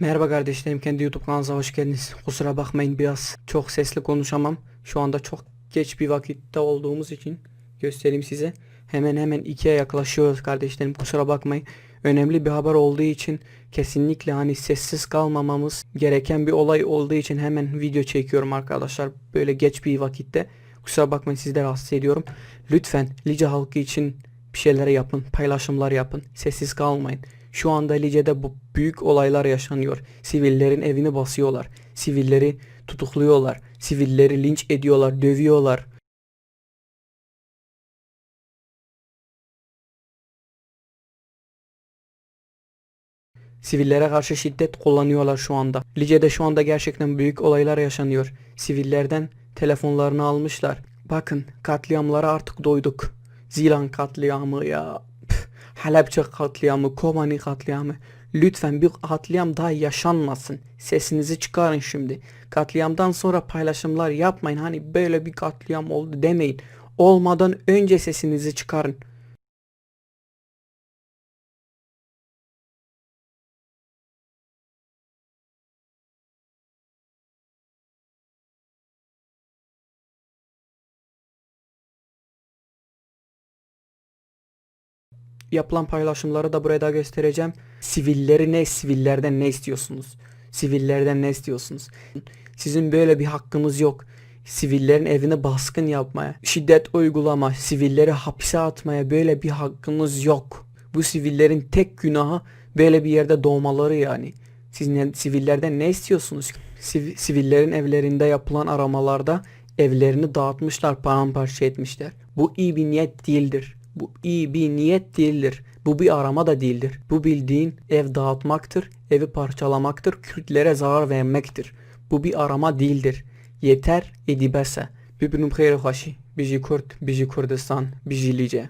Merhaba kardeşlerim, kendi YouTube kanalınıza hoş geldiniz. Kusura bakmayın biraz çok sesli konuşamam. Şu anda çok geç bir vakitte olduğumuz için göstereyim size. Hemen hemen ikiye yaklaşıyoruz kardeşlerim. Kusura bakmayın. Önemli bir haber olduğu için kesinlikle hani sessiz kalmamamız gereken bir olay olduğu için hemen video çekiyorum arkadaşlar. Böyle geç bir vakitte. Kusura bakmayın de rahatsız ediyorum. Lütfen Lice halkı için bir şeyler yapın, paylaşımlar yapın. Sessiz kalmayın. Şu anda Lice'de bu büyük olaylar yaşanıyor. Sivillerin evini basıyorlar. Sivilleri tutukluyorlar. Sivilleri linç ediyorlar, dövüyorlar. Sivillere karşı şiddet kullanıyorlar şu anda. Lice'de şu anda gerçekten büyük olaylar yaşanıyor. Sivillerden telefonlarını almışlar. Bakın katliamlara artık doyduk. Zilan katliamı ya. Halepçe katliamı, Kobani katliamı. Lütfen bir katliam daha yaşanmasın. Sesinizi çıkarın şimdi. Katliamdan sonra paylaşımlar yapmayın. Hani böyle bir katliam oldu demeyin. Olmadan önce sesinizi çıkarın. Yapılan paylaşımları da buraya da göstereceğim. Sivilleri ne, sivillerden ne istiyorsunuz? Sivillerden ne istiyorsunuz? Sizin böyle bir hakkınız yok. Sivillerin evine baskın yapmaya, şiddet uygulama, sivilleri hapse atmaya böyle bir hakkınız yok. Bu sivillerin tek günahı böyle bir yerde doğmaları yani. Siz ne, sivillerden ne istiyorsunuz? Siv- sivillerin evlerinde yapılan aramalarda evlerini dağıtmışlar, paramparça etmişler. Bu iyi bir niyet değildir. Bu iyi bir niyet değildir. Bu bir arama da değildir. Bu bildiğin ev dağıtmaktır, evi parçalamaktır, Kürtlere zarar vermektir. Bu bir arama değildir. Yeter edibese. Bibnum khayr hoşi. Biji Kürt, biji Kurdistan, biji Lice.